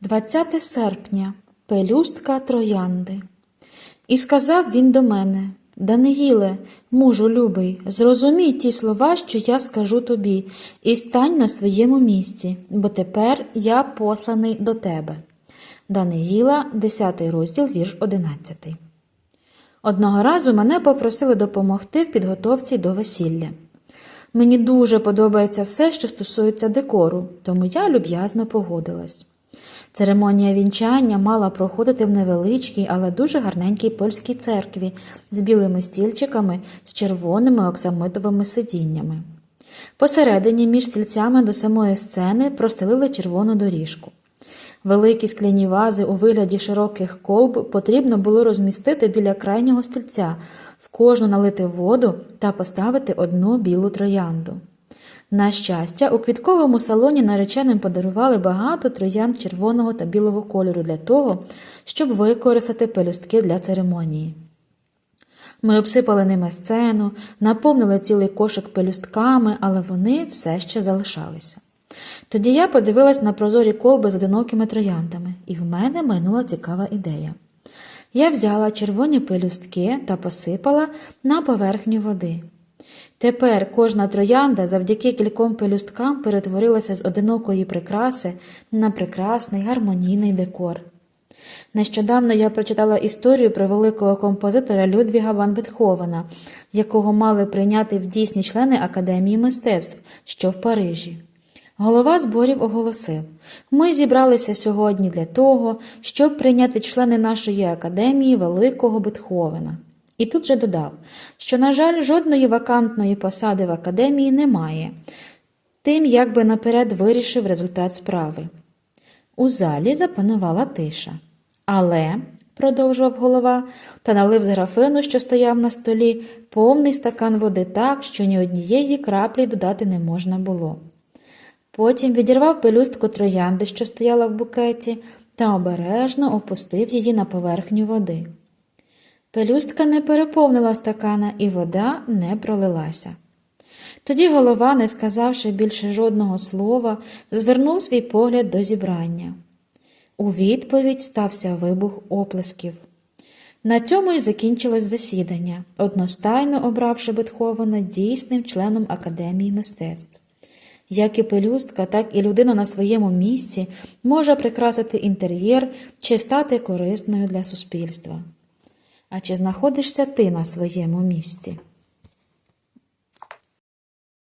20 серпня, пелюстка троянди. І сказав він до мене: Даниїле, мужу любий, зрозумій ті слова, що я скажу тобі, і стань на своєму місці, бо тепер я посланий до тебе. Даниїла, 10 розділ, вірш 11. Одного разу мене попросили допомогти в підготовці до весілля. Мені дуже подобається все, що стосується декору, тому я люб'язно погодилась. Церемонія вінчання мала проходити в невеличкій, але дуже гарненькій польській церкві з білими стільчиками з червоними оксамитовими сидіннями. Посередині між стільцями до самої сцени простелили червону доріжку. Великі скляні вази у вигляді широких колб потрібно було розмістити біля крайнього стільця, в кожну налити воду та поставити одну білу троянду. На щастя, у квітковому салоні нареченим подарували багато троянд червоного та білого кольору для того, щоб використати пелюстки для церемонії. Ми обсипали ними сцену, наповнили цілий кошик пелюстками, але вони все ще залишалися. Тоді я подивилась на прозорі колби з одинокими трояндами, і в мене майнула цікава ідея. Я взяла червоні пелюстки та посипала на поверхню води. Тепер кожна троянда завдяки кільком пелюсткам перетворилася з одинокої прикраси на прекрасний гармонійний декор. Нещодавно я прочитала історію про великого композитора Людвіга Ван Бетховена, якого мали прийняти в дійсні члени Академії мистецтв, що в Парижі. Голова зборів оголосив: Ми зібралися сьогодні для того, щоб прийняти члени нашої академії Великого Бетховена. І тут же додав, що, на жаль, жодної вакантної посади в академії немає, тим якби наперед вирішив результат справи. У залі запанувала тиша. Але, продовжував голова, та налив з графину, що стояв на столі, повний стакан води так, що ні однієї краплі додати не можна було. Потім відірвав пелюстку троянди, що стояла в букеті, та обережно опустив її на поверхню води. Пелюстка не переповнила стакана, і вода не пролилася. Тоді голова, не сказавши більше жодного слова, звернув свій погляд до зібрання. У відповідь стався вибух оплесків. На цьому й закінчилось засідання, одностайно обравши Бетховена дійсним членом Академії мистецтв. Як і пелюстка, так і людина на своєму місці може прикрасити інтер'єр чи стати корисною для суспільства. А чи знаходишся ти на своєму місці?